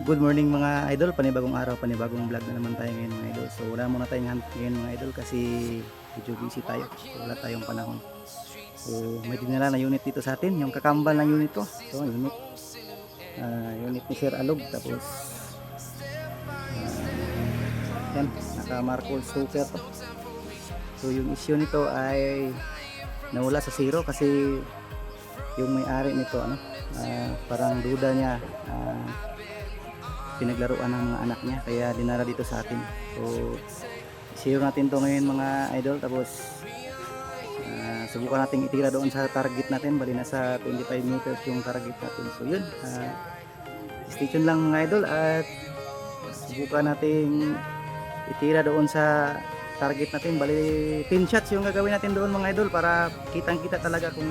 good morning mga idol, panibagong araw, panibagong vlog na naman tayo ngayon mga idol. So wala muna tayong hunt ngayon mga idol kasi medyo busy tayo. Wala tayong panahon. So may dinala na unit dito sa atin, yung kakambal ng unit ko. So unit. Ah, unit ni Sir Alog tapos ah, yan, naka Marcol Super to. So yung issue nito ay nawala sa zero kasi yung may-ari nito ano, ah, parang duda niya ah, pinaglaruan ng mga anak niya kaya dinara dito sa atin. So zero natin to ngayon mga idol. Tapos ah, subukan natin itira doon sa target natin. Bali nasa 25 meters yung target natin. So yun. Ah, stay tuned lang mga idol. At subukan nating itira doon sa target natin. Bali 10 shots yung gagawin natin doon mga idol para kitang kita talaga kung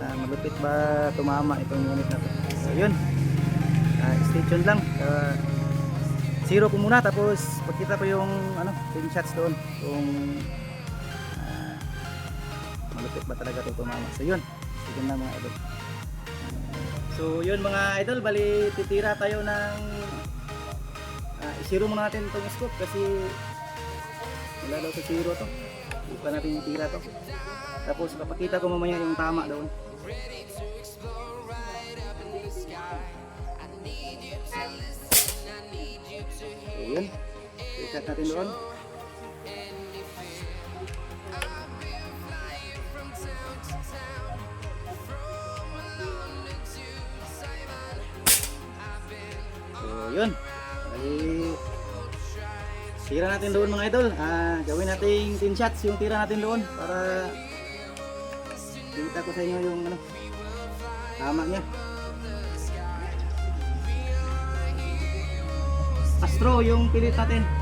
ah, malupit ba tumama itong unit na to so yun Ah, stay tuned lang. Ah, zero ko muna tapos pagkita ko yung ano 10 shots doon kung ah, malupit ba talaga ito tumama. So yun. Tuned lang mga idol. So yun mga idol bali titira tayo ng uh, isiro muna natin itong scope kasi wala daw sa zero to. Pa natin itira to. Tapos papakita ko mamaya yung tama doon I-set natin doon. So, yun. Bali, tira natin doon mga idol. Ah, gawin natin 10 shots yung tira natin doon para kita ko sa inyo yung ano, tama niya. Astro yung pilit natin.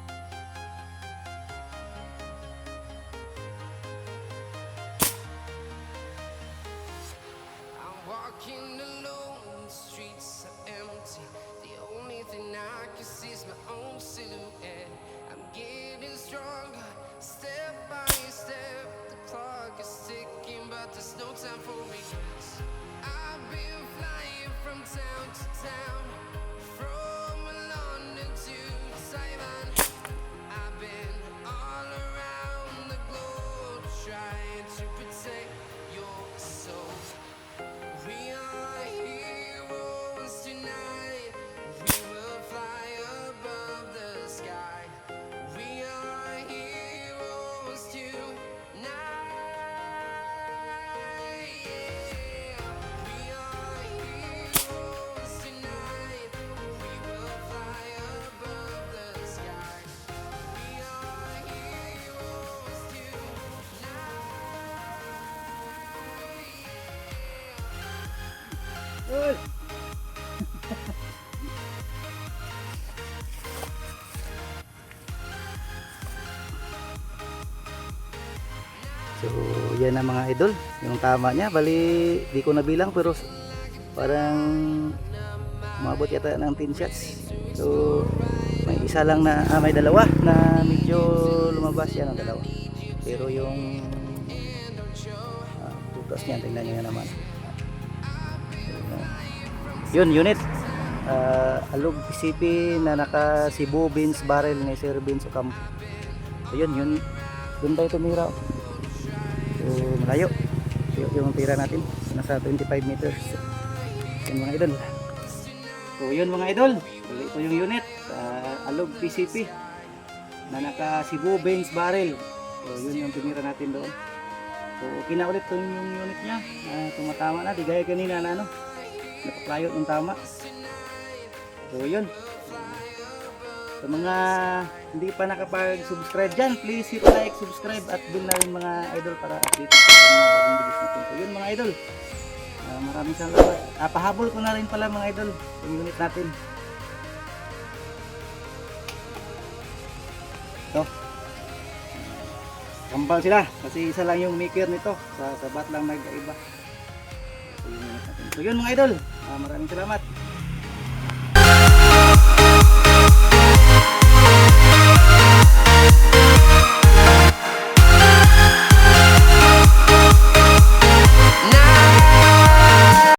So, yan ang mga idol. Yung tama niya, bali, di ko nabilang pero parang umabot yata ng 10 shots. So, may isa lang na, ah, may dalawa na medyo lumabas yan ang dalawa. Pero yung ah, tutas niya, tingnan niyo naman. Yun, unit. Uh, alog PCP na naka Cebu beans barrel ni Sir Beans Ocampo. So yun, yun. Doon tayo tumira. So malayo. So, yung tira natin. Nasa 25 meters. Yun mga idol. So yun mga idol. Ito yung unit. Uh, alog PCP na naka Cebu beans barrel. So yun yung tumira natin doon. So okay na ulit yung, yung unit niya. Uh, tumatama na. Di gaya kanina na ano. Nakaplayo ng tama. So yun. Sa mga hindi pa nakapag-subscribe dyan, please hit like, subscribe at bell na rin mga idol para update sa mga. So yun mga idol. Ah, maraming salamat. Ah, pahabol ko na rin pala mga idol yung unit natin. Ito. Kambal sila kasi isa lang yung maker nito. Sa sabat lang nag-iba. So yun, mga idol. Ah, maraming salamat.